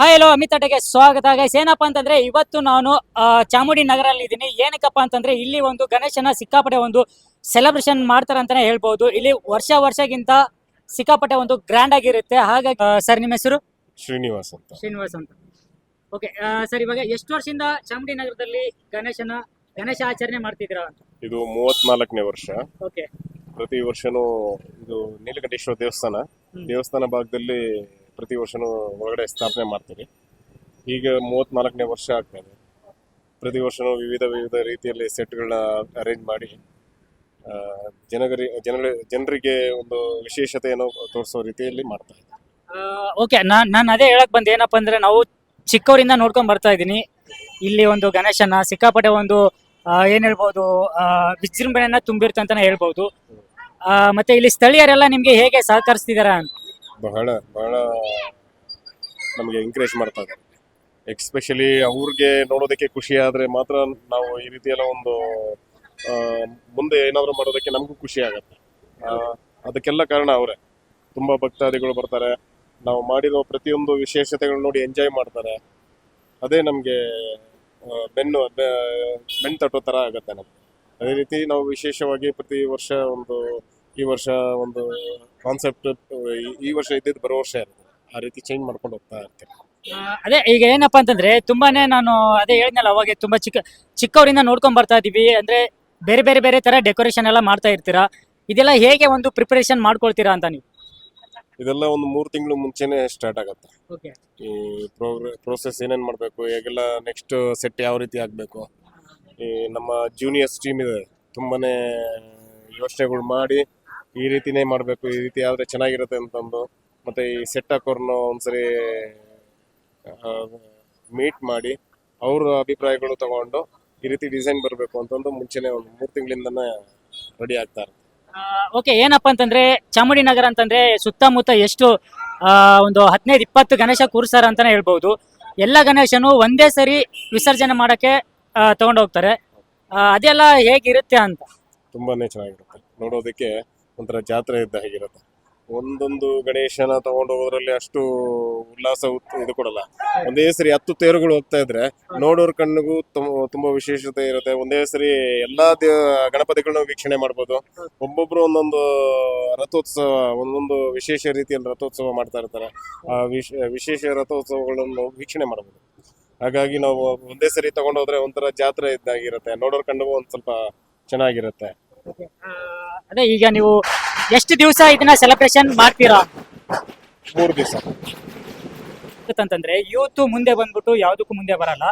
Hi hello Amit ಅಡ್ಡೆಗೆ ಸ್ವಾಗತ. Guys ಏನಪ್ಪಾ ಅಂತಂದ್ರೆ ಇವತ್ತು ನಾನು ಚಾಮುಡಿ ನಗರಲ್ಲಿ ಇದ್ದೀನಿ ಏನಕ್ಕಪ್ಪ ಅಂತಂದ್ರೆ ಇಲ್ಲಿ ಒಂದು ಗಣೇಶನ ಸಿಕ್ಕಾಪಟ್ಟೆ ಒಂದು ಸೆಲೆಬ್ರೇಷನ್ ಮಾಡ್ತಾರೆ ಅಂತಾನೆ ಹೇಳ್ಬಹುದು ಇಲ್ಲಿ ವರ್ಷ ವರ್ಷಗಿಂತ ಸಿಕ್ಕಾಪಟ್ಟೆ ಒಂದು ಗ್ರ್ಯಾಂಡ್ ಆಗಿರುತ್ತೆ. ಹಾಗಾಗಿ ಸರ್ ನಿಮ್ಮ ಹೆಸರು? ಶ್ರೀನಿವಾಸ್ ಅಂತ. ಶ್ರೀನಿವಾಸ್ ಅಂತ. ಓಕೆ ಸರ್ ಇವಾಗ ಎಷ್ಟು ವರ್ಷದಿಂದ ಚಾಮುಂಡಿ ನಗರದಲ್ಲಿ ಗಣೇಶನ ಗಣೇಶ ಆಚರಣೆ ಮಾಡ್ತಿದ್ದೀರಾ? ಅಂತ ಇದು ಮೂವತ್ನಾಲ್ಕನೇ ವರ್ಷ. ಓಕೆ ಪ್ರತಿ ವರ್ಷನೂ ಇದು ನೀಲಕಂಠೇಶ್ವರ ದೇವಸ್ಥಾನ. ದೇವಸ್ಥಾನ ಭಾಗದಲ್ಲಿ ಪ್ರತಿ ವರ್ಷನೂ ಒಳಗಡೆ ಸ್ಥಾಪನೆ ಮಾಡ್ತೀವಿ ಈಗ ಮೂವತ್ನಾಲ್ಕನೇ ವರ್ಷ ಆಗ್ತಾ ಇದೆ. ಪ್ರತಿ ವರ್ಷನೂ ವಿವಿಧ ವಿವಿಧ ರೀತಿಯಲ್ಲಿ ಸೆಟ್ಗಳನ್ನ ಅರೇಂಜ್ ಮಾಡಿ ಜನಗರಿ, ಜನರ, ಜನರಿಗೆ ಒಂದು ವಿಶೇಷತೆಯನ್ನು ತೋರಿಸೋ ರೀತಿಯಲ್ಲಿ ಮಾಡ್ತಾ ಇದ್ದೀವಿ ಓಕೆ ನಾನು ನಾನು ಅದೇ ಹೇಳಕ್ ಬಂದೆ, ಏನಪ್ಪ ಅಂದ್ರೆ ನಾವು ಚಿಕ್ಕವರಿಂದ ನೋಡ್ಕೊಂಡ್ ಬರ್ತಾ ಇದ್ದೀನಿ. ಇಲ್ಲಿ ಒಂದು ಗಣೇಶನ ಸಿಕ್ಕಾಪಟ್ಟೆ ಒಂದು ಏನ್ ಹೇಳ್ಬೋದು ವಿಜೃಂಭಣೆಯನ್ನ ತುಂಬಿರುತ್ತೆ ಅಂತಾನೆ ಹೇಳ್ಬೋದು. ಮತ್ತೆ ಇಲ್ಲಿ ಸ್ಥಳೀಯರೆಲ್ಲ ನಿಮ್ಗೆ ಹೇಗೆ ಸಹಕರಿಸ್ತಿದಾರ ಅಂತ? ಬಹಳ ಬಹಳ ನಮಗೆ ಎಂಕರೇಜ್ ಮಾಡ್ತಾ ಇದ್ದಾರೆ. ಎಕ್ಸ್ಪೆಷಲಿ ಅವ್ರಿಗೆ ನೋಡೋದಕ್ಕೆ ಖುಷಿ ಆದರೆ ಮಾತ್ರ ನಾವು ಈ ರೀತಿಯೆಲ್ಲ ಒಂದು ಮುಂದೆ ಏನಾದರೂ ಮಾಡೋದಕ್ಕೆ ನಮಗೂ ಖುಷಿ ಆಗುತ್ತೆ. ಅದಕ್ಕೆಲ್ಲ ಕಾರಣ ಅವರೇ. ತುಂಬ ಭಕ್ತಾದಿಗಳು ಬರ್ತಾರೆ. ನಾವು ಮಾಡಿರೋ ಪ್ರತಿಯೊಂದು ವಿಶೇಷತೆಗಳು ನೋಡಿ ಎಂಜಾಯ್ ಮಾಡ್ತಾರೆ. ಅದೇ ನಮಗೆ ಬೆನ್ನು ಬೆನ್ ತಟ್ಟೋ ಥರ ಆಗುತ್ತೆ ನಮಗೆ. ಅದೇ ರೀತಿ ನಾವು ವಿಶೇಷವಾಗಿ ಪ್ರತಿ ವರ್ಷ ಒಂದು ಈ ವರ್ಷ ಒಂದು ಕಾನ್ಸೆಪ್ಟ್ ಈ ವರ್ಷ ಇದ್ದಿದ್ದು ಬರೋ ವರ್ಷ ಇರುತ್ತೆ. ಆ ರೀತಿ ಚೇಂಜ್ ಮಾಡ್ಕೊಂಡು ಹೋಗ್ತಾ ಇರ್ತೀನಿ ಆ, ಅದೇ ಈಗ ಏನಪ್ಪಾ ಅಂತಂದ್ರೆ ತುಂಬಾನೇ ನಾನು ಅದೇ ಹೇಳಿದ್ನಲ್ಲ ಅವಾಗ ತುಂಬಾ ಚಿಕ್ಕ ಚಿಕ್ಕವರಿಂದ ನೋಡ್ಕೊಂಡ್ ಬರ್ತಾ ಇದೀವಿ ಅಂದ್ರೆ ಬೇರೆ ಬೇರೆ ಬೇರೆ ತರ ಡೆಕೋರೇಷನ್ ಎಲ್ಲ ಮಾಡ್ತಾ ಇರ್ತೀರಾ? ಇದೆಲ್ಲ ಹೇಗೆ ಒಂದು ಪ್ರಿಪರೇಷನ್ ಮಾಡ್ಕೊಳ್ತೀರಾ ಅಂತ ನೀವು? ಇದೆಲ್ಲ ಒಂದು ಮೂರು ತಿಂಗಳು ಮುಂಚೆನೆ ಸ್ಟಾರ್ಟ್ ಆಗುತ್ತೆ. ಈ ಈ ಪ್ರೋಸೆಸ್ ಏನೇನು ಮಾಡಬೇಕು ಹೇಗೆಲ್ಲ ನೆಕ್ಸ್ಟ್ ಸೆಟ್ ಯಾವ ರೀತಿ ಆಗಬೇಕು. ಈ ನಮ್ಮ ಜೂನಿಯರ್ಸ್ ಟೀಮ್ ಇದೆ. ತುಂಬಾನೇ ಯೋಚನೆಗಳು ಮಾಡಿ ಈ ರೀತಿನೇ ಮಾಡಬೇಕು ಈ ರೀತಿ ಆದರೆ ಚೆನ್ನಾಗಿರುತ್ತೆ ಅಂತಂದು. ಮತ್ತೆ ಈ ಸೆಟ್ ಹಾಕೋರ್ನು ಒಂದ್ಸರಿ ಮೀಟ್ ಮಾಡಿ ಅವ್ರ ಅಭಿಪ್ರಾಯಗಳು ತಗೊಂಡು ಈ ರೀತಿ ಡಿಸೈನ್ ಬರಬೇಕು ಅಂತಂದು ಮುಂಚೆನೆ ಒಂದು ಮೂರು ತಿಂಗಳಿಂದನೇ ರೆಡಿ ಆಗ್ತಾರೆ ಓಕೆ ಏನಪ್ಪಾ ಅಂತಂದ್ರೆ ಚಾಮುಂಡಿ ನಗರ ಅಂತಂದ್ರೆ ಸುತ್ತಮುತ್ತ ಎಷ್ಟು ಒಂದು ಹದಿನೈದು ಇಪ್ಪತ್ತು ಗಣೇಶ ಕೂರ್ಸಾರ ಅಂತಾನೆ ಹೇಳ್ಬಹುದು ಎಲ್ಲ ಗಣೇಶನು ಒಂದೇ ಸರಿ ವಿಸರ್ಜನೆ ಮಾಡಕ್ಕೆ ತಗೊಂಡೋಗ್ತಾರೆ. ಅದೆಲ್ಲ ಹೇಗಿರುತ್ತೆ ಅಂತ? ತುಂಬಾನೇ ಚೆನ್ನಾಗಿರುತ್ತೆ. ನೋಡೋದಕ್ಕೆ ಒಂಥರ ಜಾತ್ರೆ ಇದ್ದ ಹಾಗಿರುತ್ತೆ. ಒಂದೊಂದು ಗಣೇಶನ ತಗೊಂಡು ಹೋಗೋದ್ರಲ್ಲಿ ಅಷ್ಟು ಉಲ್ಲಾಸ ಉತ್- ಇದು ಕೊಡಲ್ಲ. ಒಂದೇ ಸರಿ ಹತ್ತು ತೇರುಗಳು ಹೋಗ್ತಾ ಇದ್ರೆ ನೋಡೋರ್ ಕಣ್ಣಿಗೂ ತುಂಬ- ವಿಶೇಷತೆ ಇರುತ್ತೆ. ಒಂದೇ ಸರಿ ಎಲ್ಲಾ ದೇ ಗಣಪತಿಗಳನ್ನ ವೀಕ್ಷಣೆ ಮಾಡ್ಬೋದು. ಒಬ್ಬೊಬ್ರು ಒಂದೊಂದು ರಥೋತ್ಸವ, ಒಂದೊಂದು ವಿಶೇಷ ರೀತಿಯಲ್ಲಿ ರಥೋತ್ಸವ ಮಾಡ್ತಾ ಇರ್ತಾರೆ. ಆ ವಿಶ್ ವಿಶೇಷ ರಥೋತ್ಸವಗಳನ್ನು ವೀಕ್ಷಣೆ ಮಾಡ್ಬೋದು. ಹಾಗಾಗಿ ನಾವು ಒಂದೇ ಸರಿ ತಗೊಂಡೋದ್ರೆ ಒಂಥರ ಜಾತ್ರೆ ಇದ್ದಾಗಿರುತ್ತೆ ನೋಡೋರ್ ಕಣ್ಣಿಗೂ ಒಂದ್ ಸ್ವಲ್ಪ ಚೆನ್ನಾಗಿರುತ್ತೆ. ಅದೇ ಈಗ ನೀವು ಎಷ್ಟು ದಿವಸ ಇದನ್ನ ಸೆಲೆಬ್ರೇಷನ್ ಮಾಡ್ತೀರಾ? ಮೂರು ದಿವಸ. ಅಂತಂದ್ರೆ ಯೂತ್ ಮುಂದೆ ಬಂದ್ಬಿಟ್ಟು ಯಾವುದಕ್ಕೂ ಮುಂದೆ ಬರಲ್ಲ.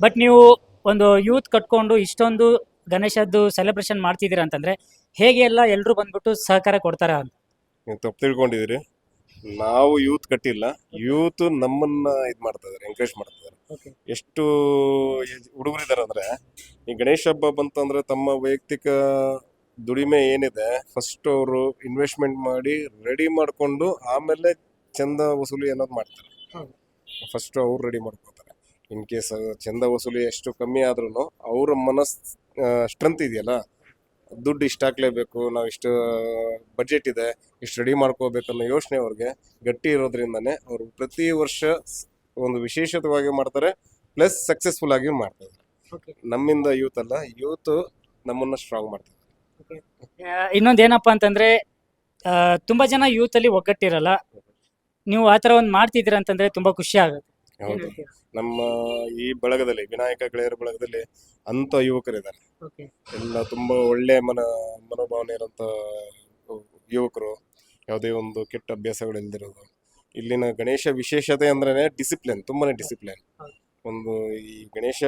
ಬಟ್ ನೀವು ಒಂದು ಯೂತ್ ಕಟ್ಕೊಂಡು ಇಷ್ಟೊಂದು ಗಣೇಶದ್ದು ಸೆಲೆಬ್ರೇಷನ್ ಮಾಡ್ತಿದ್ದೀರಾ ಅಂತಂದ್ರೆ ಹೇಗೆ ಎಲ್ಲ ಎಲ್ಲರೂ ಬಂದ್ಬಿಟ್ಟು ಸಹಕಾರ ಕೊಡ್ತಾರ ಅಂತ? ನೀವು ತಪ್ಪು ತಿಳ್ಕೊಂಡಿದ್ದೀರಿ. ನಾವು ಯೂತ್ ಕಟ್ಟಿಲ್ಲ. ಯೂತ್ ನಮ್ಮನ್ನ ಇದು ಮಾಡ್ತಾ ಇದಾರೆ ಎಂಕರೇಜ್ ಮಾಡ್ತಾ ಇದಾರೆ. ಎಷ್ಟು ಹುಡುಗರಿದ್ದಾರೆ ಅಂದ್ರೆ ಈ ಗಣೇಶ ಹಬ್ಬ ಬಂತಂದ್ರೆ ತಮ್ಮ ವೈಯಕ್ತಿಕ ದುಡಿಮೆ ಏನಿದೆ ಫಸ್ಟ್ ಅವರು ಇನ್ವೆಸ್ಟ್ಮೆಂಟ್ ಮಾಡಿ ರೆಡಿ ಮಾಡಿಕೊಂಡು ಆಮೇಲೆ ಚಂದ ವಸೂಲಿ ಅನ್ನೋದು ಮಾಡ್ತಾರೆ. ಫಸ್ಟ್ ಅವ್ರು ರೆಡಿ ಮಾಡ್ಕೋತಾರೆ. ಇನ್ ಕೇಸ್ ಚಂದ ವಸೂಲಿ ಎಷ್ಟು ಕಮ್ಮಿ ಆದ್ರೂ ಅವ್ರ ಮನಸ್ ಸ್ಟ್ರೆಂತ್ ಇದೆಯಲ್ಲ ದುಡ್ಡು ಇಷ್ಟು ಹಾಕ್ಲೇಬೇಕು ನಾವು ಇಷ್ಟು ಬಜೆಟ್ ಇದೆ ಇಷ್ಟು ರೆಡಿ ಮಾಡ್ಕೋಬೇಕು ಅನ್ನೋ ಯೋಚನೆ ಅವ್ರಿಗೆ ಗಟ್ಟಿ ಇರೋದ್ರಿಂದನೇ ಅವರು ಪ್ರತಿ ವರ್ಷ ಒಂದು ವಿಶೇಷತವಾಗಿ ಮಾಡ್ತಾರೆ ಪ್ಲಸ್ ಸಕ್ಸಸ್ಫುಲ್ ಆಗಿ ಮಾಡ್ತಾರೆ ನಮ್ಮಿಂದ ಯೂತ್ ಅಲ್ಲ ಯೂತ್ ನಮ್ಮನ್ನ ಸ್ಟ್ರಾಂಗ್ ಮಾಡ್ತಾರೆ ಇನ್ನೊಂದು ಏನಪ್ಪಾ ಅಂತಂದ್ರೆ ಆ, ತುಂಬಾ ಜನ ಯೂತ್ ಅಲ್ಲಿ ಒಗ್ಗಟ್ಟಿರಲ್ಲ. ನೀವು ಆತರ ಒಂದ್ ಮಾಡ್ತಿದ್ದೀರಾ ಅಂತಂದ್ರೆ ತುಂಬಾ ಖುಷಿ ಆಗುತ್ತೆ. ಏನ್ ಹೌದು. ಹೇಳ್ತೀರಾ? ನಮ್ಮ ಈ ಬಳಗದಲ್ಲಿ ವಿನಾಯಕ ಗೆಳೆಯರ ಬಳಗದಲ್ಲಿ ಅಂತ ಯುವಕರಿದ್ದಾರೆ. Okay. ಎಲ್ಲ ತುಂಬಾ ಒಳ್ಳೆ ಮನ ಮನೋಭಾವನೆ ಇರೋಂಥ ಯುವಕರು ಯಾವುದೇ ಒಂದು ಕೆಟ್ಟ ಅಭ್ಯಾಸಗಳು ಇಲ್ದಿರೋದು ಇಲ್ಲಿನ ಗಣೇಶ ವಿಶೇಷತೆ ಅಂದ್ರೆ ಡಿಸಿಪ್ಲಿನ್ ತುಂಬಾನೇ ಡಿಸಿಪ್ಲಿನ್ ಹೌದು. ಒಂದು ಈ ಗಣೇಶ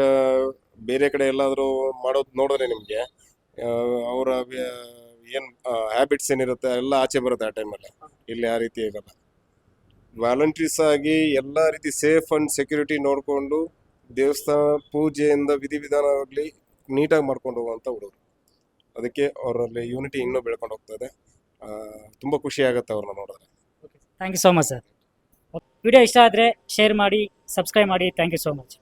ಬೇರೆ ಕಡೆ ಎಲ್ಲಾದರೂ ಮಾಡೋದು ನೋಡಿದ್ರೆ ನಿಮಗೆ ಅವರ ಏನು ಹ್ಯಾಬಿಟ್ಸ್ ಏನಿರುತ್ತೆ ಎಲ್ಲ ಆಚೆ ಬರುತ್ತೆ ಆ ಟೈಮಲ್ಲಿ ಇಲ್ಲಿ ಆ ರೀತಿ ಇರಲ್ಲ. ವಾಲಂಟ್ರೀಸ್ ಆಗಿ ಎಲ್ಲ ರೀತಿ ಸೇಫ್ ಅಂಡ್ ಸೆಕ್ಯೂರಿಟಿ ನೋಡಿಕೊಂಡು ದೇವಸ್ಥಾನ ಪೂಜೆಯಿಂದ ವಿಧಿವಿಧಾನವಾಗಲಿ ನೀಟಾಗಿ ಮಾಡ್ಕೊಂಡು ಹೋಗುವಂಥ ಹುಡುಗರು. ಅದಕ್ಕೆ ಅವರಲ್ಲಿ ಯೂನಿಟಿ ಇನ್ನೂ ಬೆಳ್ಕೊಂಡು ಹೋಗ್ತದೆ. ತುಂಬಾ ಖುಷಿ ಆಗುತ್ತೆ ಅವ್ರನ್ನ ನೋಡಿದ್ರೆ. Thank you so much sir video ಇಷ್ಟ ಆದರೆ ಶೇರ್ ಮಾಡಿ ಸಬ್ಸ್ಕ್ರೈಬ್ ಮಾಡಿ. Thank you so much